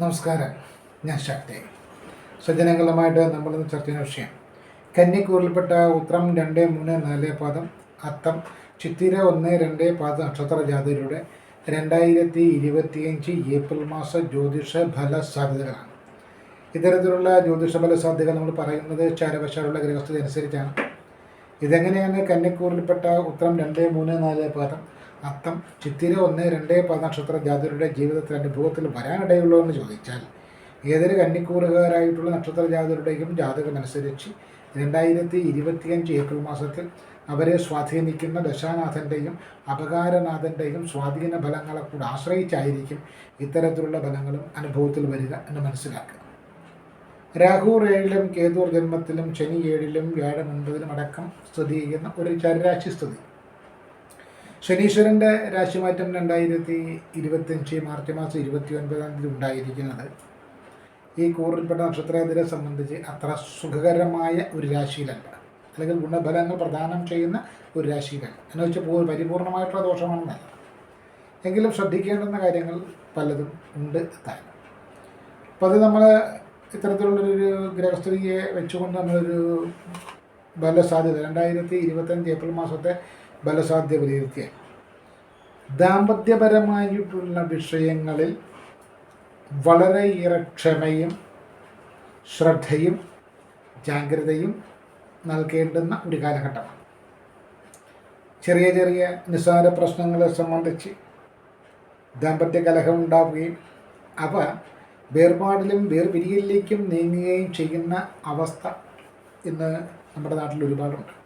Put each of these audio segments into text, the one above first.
നമസ്കാരം. ഞാൻ ശക്തി. സജ്ജനങ്ങളുമായിട്ട് നമ്മൾ ഇന്ന് ചർച്ച ചെയ്യുന്ന വിഷയം. കന്നിക്കൂറിൽപ്പെട്ട ഉത്രം രണ്ട് മൂന്ന് നാല് പാദം അത്തം ചിത്തിര ഒന്ന് രണ്ട് പാദ നക്ഷത്ര ജാതിയിലൂടെ രണ്ടായിരത്തി ഇരുപത്തിയഞ്ച് ഏപ്രിൽ മാസ ജ്യോതിഷ ഫല സാധ്യതകളാണ്. ഇത്തരത്തിലുള്ള ജ്യോതിഷ ഫല സാധ്യതകൾ നമ്മൾ പറയുന്നത് ചാരവശാലുള്ള ഗ്രഹസ്ഥത അനുസരിച്ചാണ്. ഇതെങ്ങനെയാണ് കന്നിക്കൂറിൽപ്പെട്ട ഉത്രം രണ്ട് മൂന്ന് നാല് പാദം അത്തം ചിത്തിര ഒന്ന് രണ്ട് നക്ഷത്ര ജാതരുടെ ജീവിതത്തിൽ അനുഭവത്തിൽ വരാനിടയുള്ളൂ എന്ന് ചോദിച്ചാൽ ഏതൊരു കന്നിക്കൂറുകാരായിട്ടുള്ള നക്ഷത്ര ജാതരുടെയും ജാതകമനുസരിച്ച് രണ്ടായിരത്തി ഇരുപത്തിയഞ്ച് ഏപ്രിൽ മാസത്തിൽ അവരെ സ്വാധീനിക്കുന്ന ദശാനാഥന്റെയും അപകാരനാഥന്റെയും സ്വാധീന ഫലങ്ങളെ കൂടെ ആശ്രയിച്ചായിരിക്കും ഇത്തരത്തിലുള്ള ഫലങ്ങളും അനുഭവത്തിൽ വരിക എന്ന് മനസ്സിലാക്കുക. രാഹു ഏഴിലും കേതുർ ജന്മത്തിലും ശനി ഏഴിലും വ്യാഴം ഒൻപതിലും അടക്കം സ്ഥിതി ചെയ്യുന്ന ഒരു ചരരാശി സ്ഥിതി. ശനീശ്വരന്റെ രാശിമാറ്റം രണ്ടായിരത്തി ഇരുപത്തഞ്ച് മാർച്ച് മാസം ഇരുപത്തി ഒൻപതാം തീയതി ഉണ്ടായിരിക്കുന്നത്. ഈ കൂറിൽപ്പെട്ട നക്ഷത്രത്തിനെ സംബന്ധിച്ച് അത്ര സുഖകരമായ ഒരു രാശിയിലല്ല. അല്ലെങ്കിൽ ഗുണഫലങ്ങൾ പ്രദാനം ചെയ്യുന്ന ഒരു രാശിയിലല്ല. എന്ന് വെച്ചാൽ പരിപൂർണമായിട്ടുള്ള ദോഷമാണെന്നല്ല. എങ്കിലും ശ്രദ്ധിക്കേണ്ടുന്ന കാര്യങ്ങൾ പലതും ഉണ്ട് താൻ. അപ്പോൾ അത് നമ്മൾ ഇത്തരത്തിലുള്ളൊരു ഗ്രഹസ്ഥിതിയെ വെച്ചുകൊണ്ട് നമ്മളൊരു ബലസാധ്യത രണ്ടായിരത്തി ഇരുപത്തഞ്ച് ഏപ്രിൽ മാസത്തെ ബലസാധ്യത വിലയിരുത്തിയ ദാമ്പത്യപരമായിട്ടുള്ള വിഷയങ്ങളിൽ വളരെയേറെ ക്ഷമയും ശ്രദ്ധയും ജാഗ്രതയും നൽകേണ്ടുന്ന ഒരു കാലഘട്ടമാണ്. ചെറിയ ചെറിയ നിസ്സാര പ്രശ്നങ്ങളെ സംബന്ധിച്ച് ദാമ്പത്യ കലഹം ഉണ്ടാവുകയും അവ വേർപാടിലും വേർപിരിയലിലേക്കും നീങ്ങുകയും ചെയ്യുന്ന അവസ്ഥ ഇന്ന് നമ്മുടെ നാട്ടിൽ ഒരുപാടുണ്ട്.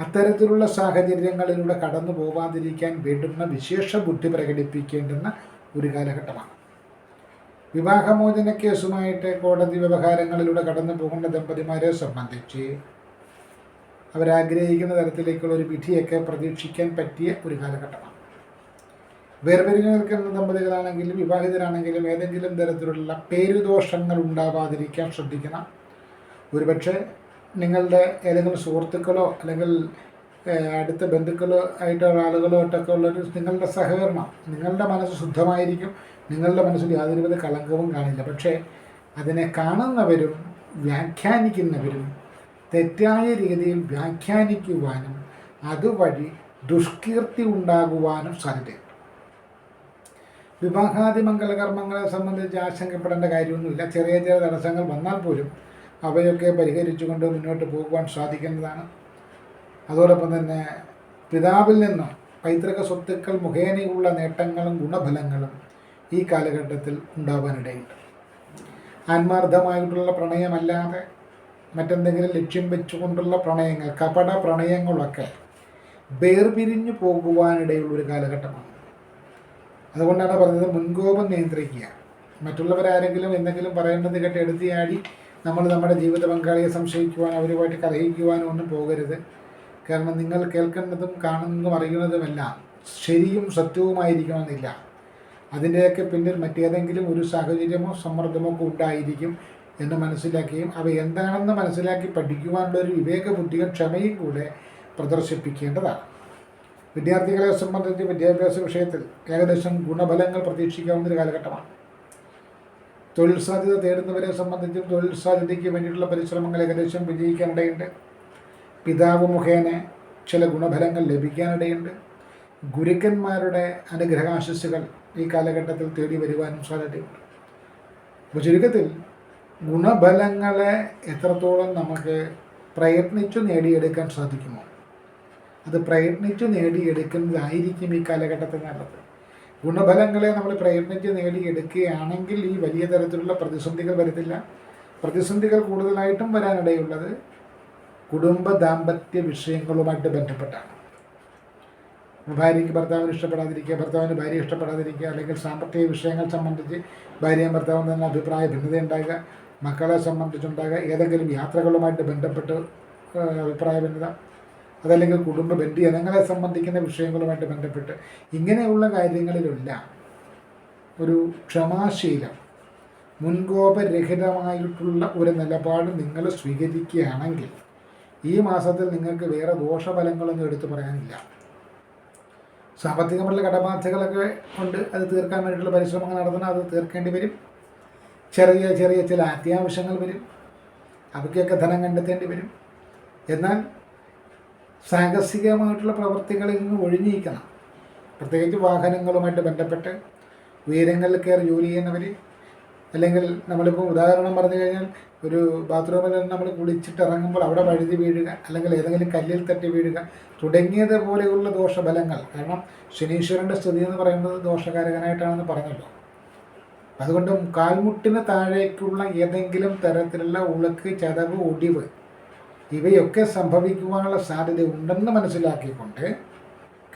അത്തരത്തിലുള്ള സാഹചര്യങ്ങളിലൂടെ കടന്നു പോവാതിരിക്കാൻ വേണ്ടുന്ന വിശേഷ ബുദ്ധി പ്രകടിപ്പിക്കേണ്ടുന്ന ഒരു കാലഘട്ടമാണ്. വിവാഹമോചന കേസുമായിട്ട് കോടതി വ്യവഹാരങ്ങളിലൂടെ കടന്നു പോകുന്ന ദമ്പതിമാരെ സംബന്ധിച്ച് അവരാഗ്രഹിക്കുന്ന തരത്തിലേക്കുള്ള ഒരു വിധിയൊക്കെ പ്രതീക്ഷിക്കാൻ പറ്റിയ ഒരു കാലഘട്ടമാണ്. വേർപിരിഞ്ഞു നിൽക്കുന്ന ദമ്പതികളാണെങ്കിലും വിവാഹിതരാണെങ്കിലും ഏതെങ്കിലും തരത്തിലുള്ള പേരുദോഷങ്ങൾ ഉണ്ടാവാതിരിക്കാൻ ശ്രദ്ധിക്കണം. ഒരുപക്ഷെ നിങ്ങളുടെ ഏതെങ്കിലും സുഹൃത്തുക്കളോ അല്ലെങ്കിൽ അടുത്ത ബന്ധുക്കളോ ആയിട്ടുള്ള ആളുകളോ ആയിട്ടൊക്കെ ഉള്ളൊരു നിങ്ങളുടെ സഹകരണം നിങ്ങളുടെ മനസ്സ് ശുദ്ധമായിരിക്കും നിങ്ങളുടെ മനസ്സിൽ യാതൊരുവിധ കളങ്കവും കാണില്ല. പക്ഷേ അതിനെ കാണുന്നവരും വ്യാഖ്യാനിക്കുന്നവരും തെറ്റായ രീതിയിൽ വ്യാഖ്യാനിക്കുവാനും അതുവഴി ദുഷ്കീർത്തി ഉണ്ടാകുവാനും സാധ്യത വിവാഹാദി മംഗളകർമ്മങ്ങളെ സംബന്ധിച്ച് ആശങ്കപ്പെടേണ്ട കാര്യമൊന്നുമില്ല. ചെറിയ ചെറിയ തടസ്സങ്ങൾ വന്നാൽ പോലും അവയൊക്കെ പരിഹരിച്ചുകൊണ്ട് മുന്നോട്ട് പോകുവാൻ സാധിക്കുന്നതാണ്. അതോടൊപ്പം തന്നെ പിതാവിൽ നിന്ന് പൈതൃക സ്വത്തുക്കൾ മുഖേനയുള്ള നേട്ടങ്ങളും ഗുണഫലങ്ങളും ഈ കാലഘട്ടത്തിൽ ഉണ്ടാവാനിടയുണ്ട്. ആത്മാർത്ഥമായിട്ടുള്ള പ്രണയമല്ലാതെ മറ്റെന്തെങ്കിലും ലക്ഷ്യം വെച്ചുകൊണ്ടുള്ള പ്രണയങ്ങൾ കപട പ്രണയങ്ങളൊക്കെ വേർപിരിഞ്ഞു പോകുവാനിടയുള്ള ഒരു കാലഘട്ടമാണ്. അതുകൊണ്ടാണ് പറഞ്ഞത് മുൻകോപം നിയന്ത്രിക്കുക. മറ്റുള്ളവരാരെങ്കിലും എന്തെങ്കിലും പറയേണ്ടത് കേട്ട് എടുത്തിയാടി നമ്മൾ നമ്മുടെ ജീവിത പങ്കാളിയെ സംശയിക്കുവാൻ അവരുമായിട്ട് കലഹിക്കുവാനും ഒന്നും പോകരുത്. കാരണം നിങ്ങൾ കേൾക്കുന്നതും കാണുന്നതും അറിയുന്നതുമെല്ലാം ശരിയും സത്യവുമായിരിക്കണമെന്നില്ല. അതിന്റെയൊക്കെ പിന്നിൽ മറ്റേതെങ്കിലും ഒരു സാഹചര്യമോ സമ്മർദ്ദമോ ഒക്കെ ഉണ്ടായിരിക്കും എന്ന് മനസ്സിലാക്കുകയും അവ എന്താണെന്ന് മനസ്സിലാക്കി പഠിക്കുവാനുള്ള ഒരു വിവേക ബുദ്ധിയും ക്ഷമയും കൂടെ പ്രദർശിപ്പിക്കേണ്ടതാണ്. വിദ്യാർത്ഥികളെ സംബന്ധിച്ച് വിദ്യാഭ്യാസ വിഷയത്തിൽ ഏകദേശം ഗുണഫലങ്ങൾ പ്രതീക്ഷിക്കാവുന്ന ഒരു കാലഘട്ടമാണ്. തൊഴിൽ സാധ്യത തേടുന്നവരെ സംബന്ധിച്ചും തൊഴിൽ സാധ്യതയ്ക്ക് വേണ്ടിയിട്ടുള്ള പരിശ്രമങ്ങൾ ഏകദേശം വിജയിക്കാനിടയുണ്ട്. പിതാവ് മുഖേന ചില ഗുണഫലങ്ങൾ ലഭിക്കാനിടയുണ്ട്. ഗുരുക്കന്മാരുടെ അനുഗ്രഹാശിസ്സുകൾ ഈ കാലഘട്ടത്തിൽ തേടി വരുവാനും സാധ്യതയുണ്ട്. അപ്പോൾ ചുരുക്കത്തിൽ ഗുണഫലങ്ങളെ എത്രത്തോളം നമുക്ക് പ്രയത്നിച്ചു നേടിയെടുക്കാൻ സാധിക്കുമോ? അത് പ്രയത്നിച്ചു നേടിയെടുക്കുന്നതായിരിക്കും ഈ കാലഘട്ടത്തിൽ നല്ലത്. ഗുണഫലങ്ങളെ നമ്മൾ പ്രയത്നിച്ച് നേടിയെടുക്കുകയാണെങ്കിൽ ഈ വലിയ തരത്തിലുള്ള പ്രതിസന്ധികൾ വരത്തില്ല. പ്രതിസന്ധികൾ കൂടുതലായിട്ടും വരാനിടയുള്ളത് കുടുംബ ദാമ്പത്യ വിഷയങ്ങളുമായിട്ട് ബന്ധപ്പെട്ടാണ്. ഭാര്യയ്ക്ക് ഭർത്താവിന് ഇഷ്ടപ്പെടാതിരിക്കുക ഭർത്താവിന് ഭാര്യ ഇഷ്ടപ്പെടാതിരിക്കുക അല്ലെങ്കിൽ സാമ്പത്തിക വിഷയങ്ങൾ സംബന്ധിച്ച് ഭാര്യയും ഭർത്താവും തന്നെ അഭിപ്രായ ഭിന്നത ഉണ്ടാകുക മക്കളെ സംബന്ധിച്ചുണ്ടാകുക ഏതെങ്കിലും യാത്രകളുമായിട്ട് ബന്ധപ്പെട്ട് അഭിപ്രായ ഭിന്നത. അതല്ലെങ്കിൽ കുടുംബ ബന്ധുജനങ്ങളെ സംബന്ധിക്കുന്ന വിഷയങ്ങളുമായിട്ട് ബന്ധപ്പെട്ട് ഇങ്ങനെയുള്ള കാര്യങ്ങളിലെല്ലാം ഒരു ക്ഷമാശീലം മുൻകോപരഹിതമായിട്ടുള്ള ഒരു നിലപാട് നിങ്ങൾ സ്വീകരിക്കുകയാണെങ്കിൽ ഈ മാസത്തിൽ നിങ്ങൾക്ക് വേറെ ദോഷഫലങ്ങളൊന്നും എടുത്തു പറയാനില്ല. സാമ്പത്തികമായിട്ടുള്ള കടബാധ്യതകളൊക്കെ ഉണ്ട് അത് തീർക്കാൻ വേണ്ടിയിട്ടുള്ള പരിശ്രമങ്ങൾ നടത്തണം അത് തീർക്കേണ്ടി വരും. ചെറിയ ചെറിയ ചില അത്യാവശ്യങ്ങൾ വരും. അവയ്ക്കൊക്കെ ധനം കണ്ടെത്തേണ്ടി വരും. എന്നാൽ സാഹസികമായിട്ടുള്ള പ്രവൃത്തികളിൽ നിന്ന് ഒഴിഞ്ഞിരിക്കണം. പ്രത്യേകിച്ച് വാഹനങ്ങളുമായിട്ട് ബന്ധപ്പെട്ട് ഉയരങ്ങളിൽ കയറി ജോലി ചെയ്യുന്നവർ അല്ലെങ്കിൽ നമ്മളിപ്പോൾ ഉദാഹരണം പറഞ്ഞു കഴിഞ്ഞാൽ ഒരു ബാത്റൂമിൽ നമ്മൾ കുളിച്ചിട്ട് ഇറങ്ങുമ്പോൾ അവിടെ വഴുതി വീഴുക അല്ലെങ്കിൽ ഏതെങ്കിലും കല്ലിൽ തട്ടി വീഴുക തുടങ്ങിയത് പോലെയുള്ള ദോഷഫലങ്ങൾ. കാരണം ശനീശ്വരന്റെ സ്ഥിതി എന്ന് പറയുന്നത് ദോഷകാരകനായിട്ടാണെന്ന് പറഞ്ഞല്ലോ. അതുകൊണ്ട് കാൽമുട്ടിന് താഴേക്കുള്ള ഏതെങ്കിലും തരത്തിലുള്ള ഉളുക്ക് ചതവ് ഒടിവ് ഇവയൊക്കെ സംഭവിക്കുവാനുള്ള സാധ്യത ഉണ്ടെന്ന് മനസ്സിലാക്കിക്കൊണ്ട്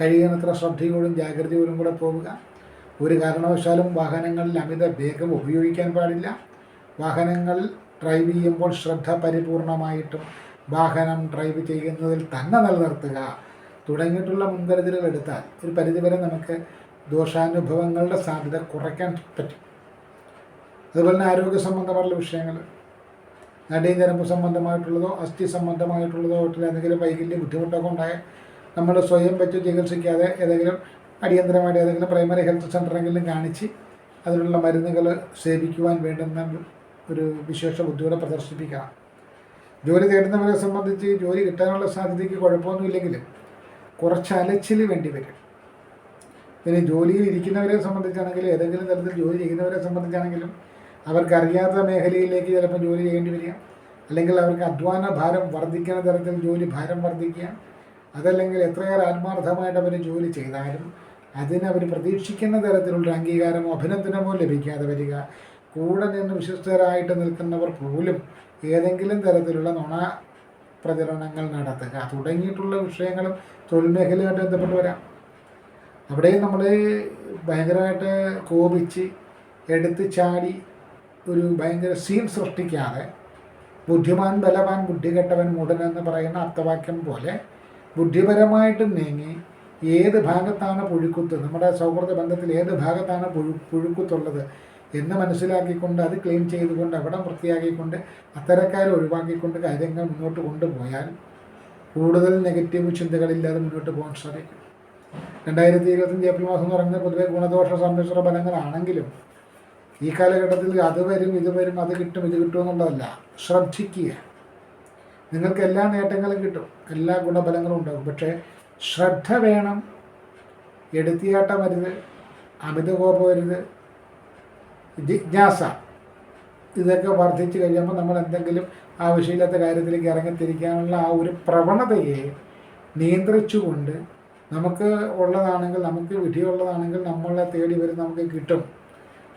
കഴിയുന്നത്ര ശ്രദ്ധയോടും ജാഗ്രതയോടും കൂടെ പോവുക. ഒരു കാരണവശാലും വാഹനങ്ങളിൽ അമിത വേഗം ഉപയോഗിക്കാൻ പാടില്ല. വാഹനങ്ങൾ ഡ്രൈവ് ചെയ്യുമ്പോൾ ശ്രദ്ധ പരിപൂർണമായിട്ടും വാഹനം ഡ്രൈവ് ചെയ്യുന്നതിൽ തന്നെ നിലനിർത്തുക. തുടങ്ങിയിട്ടുള്ള മുൻകരുതലുകൾ എടുത്താൽ ഒരു പരിധിവരെ നമുക്ക് ദോഷാനുഭവങ്ങളുടെ സാധ്യത കുറയ്ക്കാൻ പറ്റും. അതുപോലെ തന്നെ ആരോഗ്യ സംബന്ധമായിട്ടുള്ള വിഷയങ്ങൾ. നടീൻ ഞരമ്പ് സംബന്ധമായിട്ടുള്ളതോ അസ്ഥി സംബന്ധമായിട്ടുള്ളതോ ആയിട്ടുള്ള എന്തെങ്കിലും വൈകല്യം ബുദ്ധിമുട്ടൊക്കെ ഉണ്ടായാൽ നമ്മൾ സ്വയം വെച്ച് ചികിത്സിക്കാതെ ഏതെങ്കിലും അടിയന്തരമായിട്ട് ഏതെങ്കിലും പ്രൈമറി ഹെൽത്ത് സെന്ററെങ്കിലും കാണിച്ച് അതിനുള്ള മരുന്നുകൾ സേവിക്കുവാൻ വേണ്ടുന്ന ഒരു വിശേഷ ബുദ്ധിയോടെ പ്രദർശിപ്പിക്കണം ജോലി തേടുന്നവരെ സംബന്ധിച്ച് ജോലി കിട്ടാനുള്ള സാധ്യതയ്ക്ക് കുഴപ്പമൊന്നുമില്ലെങ്കിലും കുറച്ച് അലച്ചിൽ വേണ്ടി വരും. പിന്നെ ജോലിയിൽ ഇരിക്കുന്നവരെ സംബന്ധിച്ചാണെങ്കിലും ഏതെങ്കിലും തരത്തിൽ ജോലി ചെയ്യുന്നവരെ സംബന്ധിച്ചാണെങ്കിലും അവർക്കറിയാത്ത മേഖലയിലേക്ക് ചിലപ്പോൾ ജോലി ചെയ്യേണ്ടി വരിക. അല്ലെങ്കിൽ അവർക്ക് അധ്വാന ഭാരം വർദ്ധിക്കുന്ന തരത്തിൽ ജോലി ഭാരം വർദ്ധിക്കുക. അതല്ലെങ്കിൽ എത്രയേറെ ആത്മാർത്ഥമായിട്ട് അവർ ജോലി ചെയ്താലും അതിന് അവർ പ്രതീക്ഷിക്കുന്ന തരത്തിലുള്ള അംഗീകാരമോ അഭിനന്ദനമോ ലഭിക്കാതെ വരിക. കൂടെ നിന്ന് വിശ്വസ്തരായിട്ട് നിൽക്കുന്നവർ പോലും ഏതെങ്കിലും തരത്തിലുള്ള നുണ പ്രചരണങ്ങൾ നടത്തുക. തുടങ്ങിയിട്ടുള്ള വിഷയങ്ങളും തൊഴിൽ മേഖലയുമായിട്ട് ബന്ധപ്പെട്ട് വരാം. അവിടെയും നമ്മൾ ഭയങ്കരമായിട്ട് കോപിച്ച് എടുത്ത് ചാടി ഒരു ഭയങ്കര സീൻ സൃഷ്ടിക്കാതെ ബുദ്ധിമാൻ ബലവാൻ ബുദ്ധികെട്ടവൻ മൂടൻ എന്ന് പറയുന്ന അർത്ഥവാക്യം പോലെ ബുദ്ധിപരമായിട്ട് നീങ്ങി ഏത് ഭാഗത്താണ് പുഴുക്കുത്ത് നമ്മുടെ സൗഹൃദ ബന്ധത്തിൽ ഏത് ഭാഗത്താണ് പുഴു പുഴുക്കുത്തുള്ളത് എന്ന് മനസ്സിലാക്കിക്കൊണ്ട് അത് ക്ലീൻ ചെയ്തുകൊണ്ട് അവിടെ വൃത്തിയാക്കിക്കൊണ്ട് അത്തരക്കാരെ ഒഴിവാക്കിക്കൊണ്ട് കാര്യങ്ങൾ മുന്നോട്ട് കൊണ്ടുപോയാൽ കൂടുതൽ നെഗറ്റീവ് ചിന്തകളില്ലാതെ മുന്നോട്ട് പോകാൻ സാധിക്കും. രണ്ടായിരത്തി ഇരുപത്തഞ്ച് ഏപ്രിൽ മാസം എന്ന് പറയുന്നത് പൊതുവെ ഗുണദോഷ സമ്മിശ്ര ഫലങ്ങളാണെങ്കിലും ഈ കാലഘട്ടത്തിൽ അത് വരും ഇത് വരും അത് കിട്ടും ഇത് കിട്ടും എന്നുള്ളതല്ല. ശ്രദ്ധിക്കുക. നിങ്ങൾക്ക് എല്ലാ നേട്ടങ്ങളും കിട്ടും എല്ലാ ഗുണഫലങ്ങളും ഉണ്ടാകും. പക്ഷേ ശ്രദ്ധ വേണം. എടുത്തിയാട്ടം വരുത് അമിത കോപം വരുത് ജിജ്ഞാസ ഇതൊക്കെ വർദ്ധിച്ചു കഴിയുമ്പോൾ നമ്മൾ എന്തെങ്കിലും ആവശ്യമില്ലാത്ത കാര്യത്തിലേക്ക് ഇറങ്ങിത്തിരിക്കാനുള്ള ആ ഒരു പ്രവണതയെ നിയന്ത്രിച്ചുകൊണ്ട് നമുക്ക് ഉള്ളതാണെങ്കിൽ നമുക്ക് വിധിയുള്ളതാണെങ്കിൽ നമ്മളെ തേടി വരും നമുക്ക് കിട്ടും.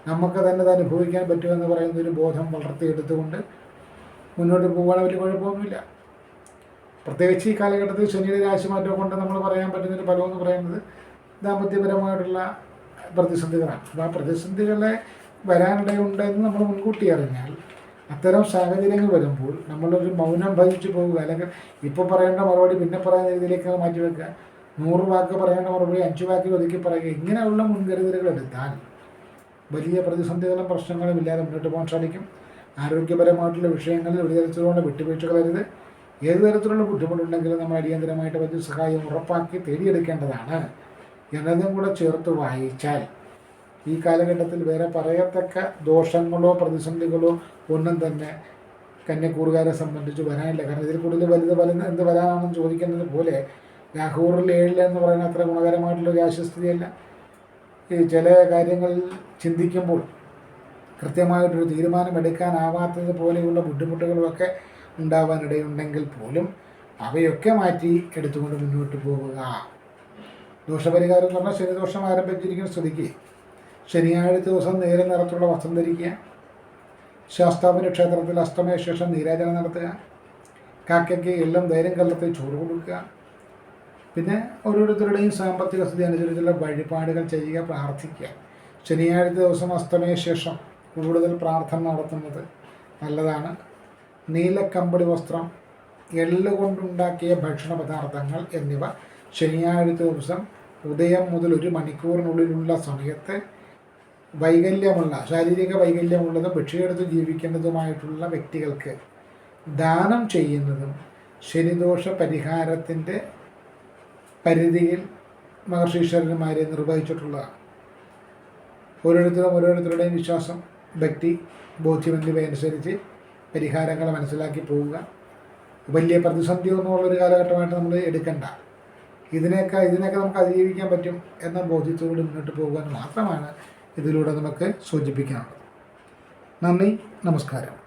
നമുക്ക് തന്നെ അത് അനുഭവിക്കാൻ പറ്റുമെന്ന് പറയുന്ന ഒരു ബോധം വളർത്തിയെടുത്തുകൊണ്ട് മുന്നോട്ട് പോകാൻ വലിയ കുഴപ്പമൊന്നുമില്ല. പ്രത്യേകിച്ച് ഈ കാലഘട്ടത്തിൽ ശനിയുടെ രാശിമാറ്റം കൊണ്ട് നമ്മൾ പറയാൻ പറ്റുന്നൊരു ഫലമെന്ന് പറയുന്നത് ദാമ്പത്യപരമായിട്ടുള്ള പ്രതിസന്ധികളാണ്. അപ്പോൾ ആ പ്രതിസന്ധികളെ വരാനിടയുണ്ടെന്ന് നമ്മൾ മുൻകൂട്ടി അറിഞ്ഞാൽ അത്തരം സാഹചര്യങ്ങൾ വരുമ്പോൾ നമ്മളൊരു മൗനം ഭജിച്ചു പോവുക അല്ലെങ്കിൽ ഇപ്പോൾ പറയേണ്ട മറുപടി പിന്നെ പറയുന്ന രീതിയിലേക്ക് മാറ്റി വെക്കുക നൂറ് വാക്ക് പറയേണ്ട മറുപടി അഞ്ച് വാക്കിൽ ഒതുക്കി പറയുക ഇങ്ങനെയുള്ള മുൻകരുതലുകൾ എടുത്താൽ വലിയ പ്രതിസന്ധികളും പ്രശ്നങ്ങളും ഇല്ലാതെ മുന്നോട്ട് പോകാൻ സാധിക്കും. ആരോഗ്യപരമായിട്ടുള്ള വിഷയങ്ങളിൽ ഒരു തരത്തിലുള്ള വിട്ടുവീഴ്ചകളരുത് ഏത് തരത്തിലുള്ള ബുദ്ധിമുട്ടുണ്ടെങ്കിലും നമ്മൾ അടിയന്തരമായിട്ട് വലിയ സഹായം ഉറപ്പാക്കി തേടിയെടുക്കേണ്ടതാണ്. എന്നതും കൂടെ ചേർത്ത് വായിച്ചാൽ ഈ കാലഘട്ടത്തിൽ വേറെ പറയത്തക്ക ദോഷങ്ങളോ പ്രതിസന്ധികളോ ഒന്നും തന്നെ കന്യക്കൂറുകാരെ സംബന്ധിച്ച് വരാനില്ല. കാരണം ഇതിൽ കൂടുതൽ വലുത് വലുത് എന്ത് വരാനാണെന്ന് ചോദിക്കുന്നത് പോലെ രാഹൂറിൽ ഏഴിൽ എന്ന് പറയുന്ന അത്ര ഗുണകരമായിട്ടുള്ള രാശസ്ഥിതിയല്ല ഈ ചില കാര്യങ്ങൾ ചിന്തിക്കുമ്പോൾ കൃത്യമായിട്ടൊരു തീരുമാനമെടുക്കാനാവാത്തത് പോലെയുള്ള ബുദ്ധിമുട്ടുകളുമൊക്കെ ഉണ്ടാവാനിടയുണ്ടെങ്കിൽ പോലും അവയൊക്കെ മാറ്റി എടുത്തുകൊണ്ട് മുന്നോട്ട് പോവുക. ദോഷപരിഹാരം എന്ന് പറഞ്ഞാൽ ശനിദോഷം ആരംഭിച്ചിരിക്കുന്ന സ്ഥിതിക്ക് ശനിയാഴ്ച ദിവസം നേരെ നിറത്തുള്ള വസ്ത്രം ധരിക്കുക. ശാസ്താവിന്റെ ക്ഷേത്രത്തിൽ അസ്തമയ ശേഷം നീരാജനം നടത്തുക. കാക്കയ്ക്ക് എല്ലാം ധൈര്യം കല്ലത്തിൽ ചോറ് കൊടുക്കുക. പിന്നെ ഓരോരുത്തരുടെയും സാമ്പത്തിക സ്ഥിതി അനുസരിച്ചുള്ള വഴിപാടുകൾ ചെയ്യുക പ്രാർത്ഥിക്കുക. ശനിയാഴ്ച ദിവസം അസ്തമയ ശേഷം കൂടുതൽ പ്രാർത്ഥന നടത്തുന്നത് നല്ലതാണ്. നീലക്കമ്പടി വസ്ത്രം എള്ള് കൊണ്ടുണ്ടാക്കിയ ഭക്ഷണ പദാർത്ഥങ്ങൾ എന്നിവ ശനിയാഴ്ച ദിവസം ഉദയം മുതൽ ഒരു മണിക്കൂറിനുള്ളിലുള്ള സമയത്ത് വൈകല്യമുള്ള ശാരീരിക വൈകല്യമുള്ളതും ഭിക്ഷയെടുത്ത് ജീവിക്കേണ്ടതുമായിട്ടുള്ള വ്യക്തികൾക്ക് ദാനം ചെയ്യുന്നതും ശനിദോഷ പരിഹാരത്തിന്റെ പരിധിയിൽ മഹർഷീശ്വരന്മാരെ നിർവഹിച്ചിട്ടുള്ള ഓരോരുത്തരും ഓരോരുത്തരുടെയും വിശ്വാസം ഭക്തി ബോധ്യം എന്നിവയനുസരിച്ച് പരിഹാരങ്ങൾ മനസ്സിലാക്കി പോവുക. വലിയ പ്രതിസന്ധി ഒന്നുമുള്ളൊരു കാലഘട്ടമായിട്ട് നമ്മൾ എടുക്കണ്ട. ഇതിനെയൊക്കെ ഇതിനൊക്കെ നമുക്ക് അതിജീവിക്കാൻ പറ്റും എന്ന ബോധ്യത്തോട് മുന്നോട്ട് പോകുവാൻ മാത്രമാണ് ഇതിലൂടെ നമുക്ക് സൂചിപ്പിക്കാനുള്ളത്. നന്ദി നമസ്കാരം.